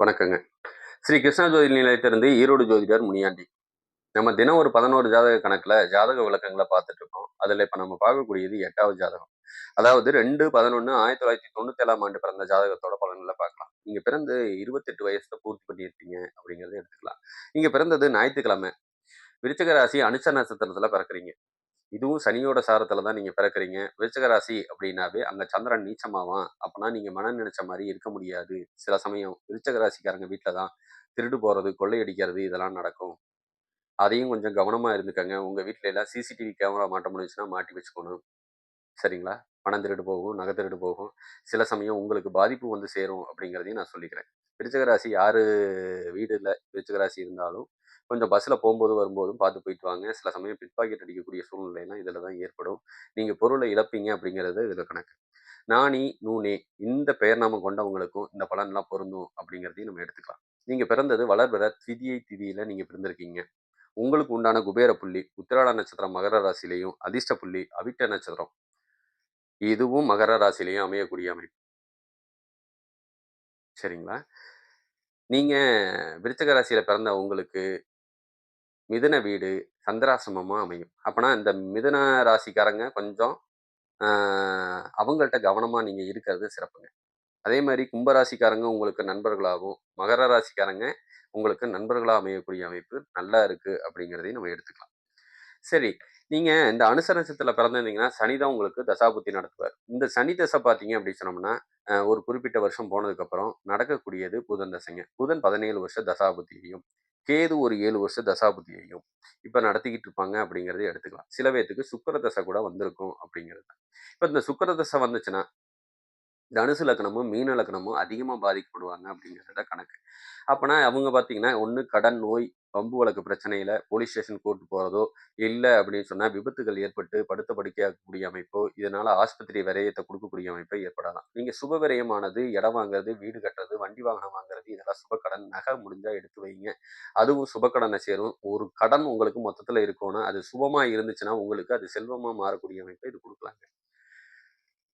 வணக்கங்க. ஸ்ரீ கிருஷ்ணா ஜோதி நிலையத்திலிருந்து ஈரோடு ஜோதிடர் முனியாண்டி. நம்ம தினம் ஒரு பதினோரு ஜாதக கணக்குல ஜாதக விளக்கங்களை பார்த்துட்டு இருக்கோம். அதுல இப்ப நம்ம பார்க்கக்கூடியது எட்டாவது ஜாதகம். அதாவது ரெண்டு பதினொன்னு ஆயிரத்தி தொள்ளாயிரத்தி தொண்ணூத்தேழாம் ஆண்டு பிறந்த ஜாதகத்தோட பலன்களை பார்க்கலாம். நீங்க பிறந்து இருபத்தெட்டு வயசுல பூர்த்தி பண்ணியிருப்பீங்க அப்படிங்கிறத எடுத்துக்கலாம். நீங்க பிறந்தது ஞாயிற்றுக்கிழமை. விருச்சக ராசி அனுச்ச நட்சத்திரத்துல பிறக்குறீங்க. இதுவும் சனியோட சாரத்தில் தான் நீங்கள் பிறக்குறீங்க. விருச்சகராசி அப்படின்னாவே அங்கே சந்திரன் நீச்சமாவான். அப்படின்னா நீங்கள் மனம் நினைச்ச மாதிரி இருக்க முடியாது. சில சமயம் விருச்சகராசிக்காரங்க வீட்டில் தான் திருடு போகிறது கொள்ளையடிக்கிறது இதெல்லாம் நடக்கும். அதையும் கொஞ்சம் கவனமாக இருந்துக்கங்க. உங்கள் வீட்டில எல்லாம் சிசிடிவி கேமரா மாட்ட முடிஞ்சுன்னா மாட்டி வச்சுக்கணும். சரிங்களா? பணம் திருடு போகும் நகை திருடு போகும். சில சமயம் உங்களுக்கு பாதிப்பு வந்து சேரும் அப்படிங்கிறதையும் நான் சொல்லிக்கிறேன். விருச்சகராசி யாரு வீடு இல்லை விருச்சிக இருந்தாலும் கொஞ்சம் பஸ்ஸில் போகும்போது வரும்போதும் பார்த்து போயிட்டு வாங்க. சில சமயம் பிட் பாக்கெட் அடிக்கக்கூடிய சூழ்நிலைலாம் இதில் தான் ஏற்படும். நீங்கள் பொருளை இழப்பீங்க அப்படிங்கிறது இதில் கணக்கு. நாணி நூனே இந்த பெயர் நாம கொண்டவங்களுக்கும் இந்த பலன்லாம் பொருந்தும் அப்படிங்கிறதையும் நம்ம எடுத்துக்கலாம். நீங்கள் பிறந்தது வளர்பிற திதியை திதியில் நீங்கள் பிறந்திருக்கீங்க. உங்களுக்கு உண்டான குபேர புள்ளி உத்திராட நட்சத்திரம் மகர ராசிலையும் அதிர்ஷ்ட புள்ளி அவிட்ட நட்சத்திரம். இதுவும் மகர ராசிலையும் அமையக்கூடிய அமைப்பு. சரிங்களா? நீங்கள் விருச்சக ராசியில் பிறந்த உங்களுக்கு மிதுன வீடு சந்திராசிரமமாக அமையும். அப்போனா இந்த மிதுன ராசிக்காரங்க கொஞ்சம் அவங்கள்ட்ட கவனமாக நீங்கள் இருக்கிறது சிறப்புங்க. அதே மாதிரி கும்பராசிக்காரங்க உங்களுக்கு நண்பர்களாகவும் மகர ராசிக்காரங்க உங்களுக்கு நண்பர்களாக அமையக்கூடிய அமைப்பு நல்லா இருக்குது அப்படிங்கிறதையும் நம்ம எடுத்துக்கலாம். சரி. நீங்க இந்த அனுசரசத்தில் பிறந்திருந்தீங்கன்னா சனி தான் உங்களுக்கு தசாபுத்தி நடத்துவார். இந்த சனி தசை பார்த்தீங்க அப்படின்னு சொன்னோம்னா ஒரு குறிப்பிட்ட வருஷம் போனதுக்கு அப்புறம் நடக்கக்கூடியது புதன் தசைங்க. புதன் பதினேழு வருஷம் தசாபுத்தியையும் கேது ஒரு ஏழு வருஷம் தசாபுத்தியையும் இப்ப நடத்திக்கிட்டு இருப்பாங்க அப்படிங்கிறத எடுத்துக்கலாம். சில பேர்த்துக்கு சுக்கர தசை கூட வந்திருக்கும் அப்படிங்கிறது. இப்ப இந்த சுக்கர தசை வந்துச்சுன்னா தனுசு லக்கணமும் மீன லக்கணமும் அதிகமாக பாதிக்கப்படுவாங்க அப்படிங்கிறத கணக்கு. அப்போனா அவங்க பார்த்தீங்கன்னா ஒன்று கடன் நோய் பம்பு வழக்கு பிரச்சனையில் போலீஸ் ஸ்டேஷன் கூட்டு போகிறதோ இல்லை அப்படின்னு சொன்னால் விபத்துகள் ஏற்பட்டு படுத்த படுக்கையாகக்கூடிய அமைப்போ இதனால் ஆஸ்பத்திரி விரயத்தை கொடுக்கக்கூடிய அமைப்பை ஏற்படலாம். நீங்கள் சுப விரயமானது இடம் வாங்குறது வீடு கட்டுறது வண்டி வாகனம் வாங்குறது இதெல்லாம் சுபக்கடன் நகை முடிஞ்சால் எடுத்து வைங்க. அதுவும் சுப கடனை சேரும். ஒரு கடன் உங்களுக்கு மொத்தத்தில் இருக்கணும் அது சுபமாக இருந்துச்சுன்னா உங்களுக்கு அது செல்வமாக மாறக்கூடிய அமைப்பை இது கொடுக்கலாங்க.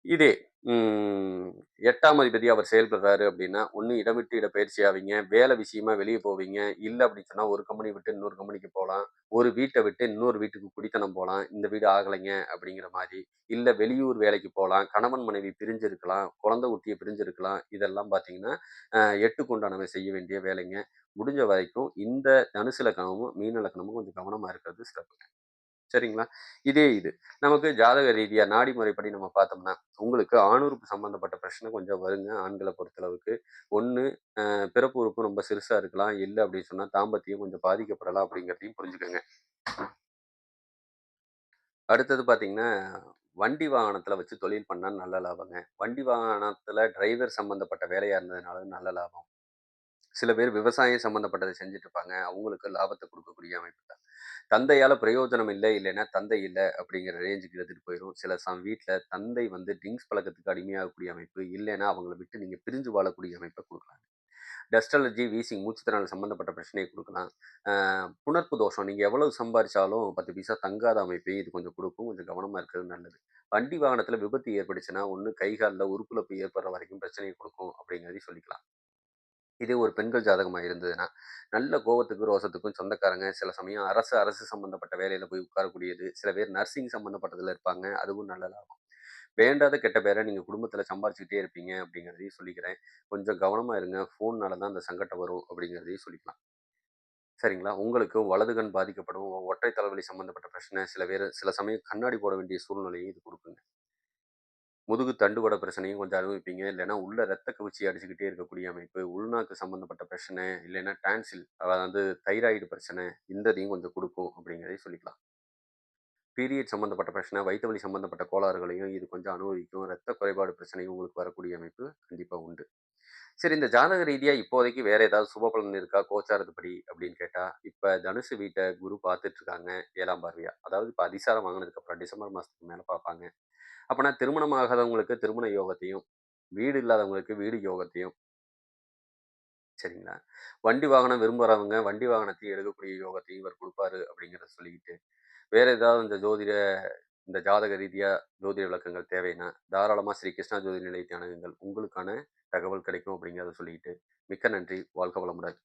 இதே எட்டாம் அதிபதி அவர் செயல்படுறாரு அப்படின்னா ஒன்று இடம் விட்டு இட பயிற்சி ஆவீங்க வேலை விஷயமா வெளியே போவீங்க இல்லை அப்படின்னு சொன்னால் ஒரு கம்பெனி விட்டு இன்னொரு கம்பெனிக்கு போகலாம் ஒரு வீட்டை விட்டு இன்னொரு வீட்டுக்கு குடித்தனம் போகலாம் இந்த வீடு ஆகலைங்க அப்படிங்கிற மாதிரி இல்லை வெளியூர் வேலைக்கு போகலாம் கணவன் மனைவி பிரிஞ்சிருக்கலாம் குழந்தை குட்டியை பிரிஞ்சிருக்கலாம் இதெல்லாம் பார்த்தீங்கன்னா அஹ், எட்டுக்கு செய்ய வேண்டிய வேலைங்க. முடிஞ்ச வரைக்கும் இந்த தனுசு லக்கணமும் மீன லக்கணமும் கொஞ்சம் கவனமாக இருக்கிறது சிறப்புங்க. சரிங்களா? இதே இது. நமக்கு ஜாதக ரீதியா நாடி முறைப்படி நம்ம பார்த்தோம்னா உங்களுக்கு ஆணுறுப்பு சம்பந்தப்பட்ட பிரச்சனை கொஞ்சம் வருங்க ஆண்களை பொறுத்தளவுக்கு. ஒன்று பிறப்பு உறுப்பு ரொம்ப சிறுசா இருக்கலாம் இல்லை அப்படின்னு சொன்னா தாம்பத்தியம் கொஞ்சம் பாதிக்கப்படலாம் அப்படிங்கிறதையும் புரிஞ்சுக்கோங்க. அடுத்தது பார்த்தீங்கன்னா வண்டி வாகனத்துல வச்சு தொழில் பண்ணால் நல்ல லாபங்க. வண்டி வாகனத்துல டிரைவர் சம்மந்தப்பட்ட வேலையாக இருந்ததுனால நல்ல லாபம். சில பேர் விவசாயம் சம்பந்தப்பட்டதை செஞ்சுட்டு இருப்பாங்க. அவங்களுக்கு லாபத்தை கொடுக்கக்கூடிய அமைப்பு தந்தையால பிரயோஜனம் இல்லை இல்லைன்னா தந்தை இல்லை அப்படிங்கிற ரேஞ்சுக்கு எடுத்துகிட்டு போயிடும் சில சம் வீட்டில் தந்தை வந்து ட்ரிங்க்ஸ் பழக்கத்துக்கு அடிமையாகக்கூடிய அமைப்பு இல்லைன்னா அவங்கள விட்டு நீங்க பிரிஞ்சு வாழக்கூடிய அமைப்பை கொடுக்கலாம். டஸ்ட் அலர்ஜி வீசிங் மூச்சுத்திறனால் சம்பந்தப்பட்ட பிரச்சனையை கொடுக்கலாம். புணர்ப்பு தோஷம் நீங்கள் எவ்வளவு சம்பாரிச்சாலும் பத்து பைசா தங்காத அமைப்பை இது கொஞ்சம் கொடுக்கும். கொஞ்சம் கவனமாக இருக்கிறது நல்லது. வண்டி வாகனத்தில் விபத்து ஏற்பட்டுச்சுன்னா ஒன்று கை காலில் உறுப்புலப்பு ஏற்படுற வரைக்கும் பிரச்சனையை கொடுக்கும் அப்படிங்கிறதையும் சொல்லிக்கலாம். இதே ஒரு பெண்கள் ஜாதகமாக இருந்ததுன்னா நல்ல கோவத்துக்கும் ரோசத்துக்கும் சொந்தக்காரங்க. சில சமயம் அரசு அரசு சம்மந்தப்பட்ட வேலையில் போய் உட்காரக்கூடியது. சில பேர் நர்சிங் சம்மந்தப்பட்டதில் இருப்பாங்க. அதுவும் நல்ல லாபம் வேண்டாத கெட்ட பேரை நீங்கள் குடும்பத்தில் சம்பாரிச்சுக்கிட்டே இருப்பீங்க அப்படிங்கிறதையும் சொல்லிக்கிறேன். கொஞ்சம் கவனமாக இருங்க. ஃபோன்னால தான் அந்த சங்கடம் வரும் அப்படிங்கிறதையும் சொல்லிக்கலாம். சரிங்களா? உங்களுக்கு வலது கண் பாதிக்கப்படும். ஒற்றை தலைவலி சம்மந்தப்பட்ட பிரச்சனை. சில பேர் சில சமயம் கண்ணாடி போட வேண்டிய சூழ்நிலையும் இது கொடுக்குங்க. முதுகு தண்டுவட பிரச்சனையும் கொஞ்சம் அனுபவிப்பீங்க. இல்லைன்னா உள்ள ரத்த கவிச்சி அடிச்சுக்கிட்டே இருக்கக்கூடிய அமைப்பு உள்நாக்கு சம்பந்தப்பட்ட பிரச்சனை இல்லைன்னா டான்சில் அதாவது தைராய்டு பிரச்சனை இந்ததையும் கொஞ்சம் கொடுக்கும் அப்படிங்கிறதையும் சொல்லிக்கலாம். பீரியட் சம்பந்தப்பட்ட பிரச்சனை வயிற்று வலி சம்பந்தப்பட்ட கோளாறுகளையும் இது கொஞ்சம் அனுபவிக்கும். ரத்த குறைபாடு பிரச்சனையும் உங்களுக்கு வரக்கூடிய அமைப்பு கண்டிப்பாக உண்டு. சரி இந்த ஜாதக ரீதியாக இப்போதைக்கு வேற ஏதாவது சுப பலன் இருக்கா? கோச்சாரத்துப்படி அப்படின்னு கேட்டால் இப்போ தனுசு வீட்டை குரு பார்த்துட்டு இருக்காங்க ஏழாம் பார்வையா. அதாவது இப்போ அதிசாரம் வாங்கினதுக்கப்புறம் டிசம்பர் மாதத்துக்கு மேலே பார்ப்பாங்க. அப்பனா திருமணம் ஆகாதவங்களுக்கு திருமண யோகத்தையும் வீடு இல்லாதவங்களுக்கு வீடு யோகத்தையும் சரிங்களா வண்டி வாகனம் விரும்புறவங்க வண்டி வாகனத்தையும் எடுக்கக்கூடிய யோகத்தையும் இவர் கொடுப்பாரு அப்படிங்கிறத சொல்லிக்கிட்டு வேற ஏதாவது இந்த ஜோதிட இந்த ஜாதக ரீதியா ஜோதிட விளக்கங்கள் தேவைன்னா, தாராளமா ஸ்ரீ கிருஷ்ணா ஜோதி நிலையத்தை அணுகுங்கள். உங்களுக்கான தகவல் கிடைக்கும் அப்படிங்கிறத சொல்லிக்கிட்டு, மிக்க நன்றி. வாழ்க வளமுடன்.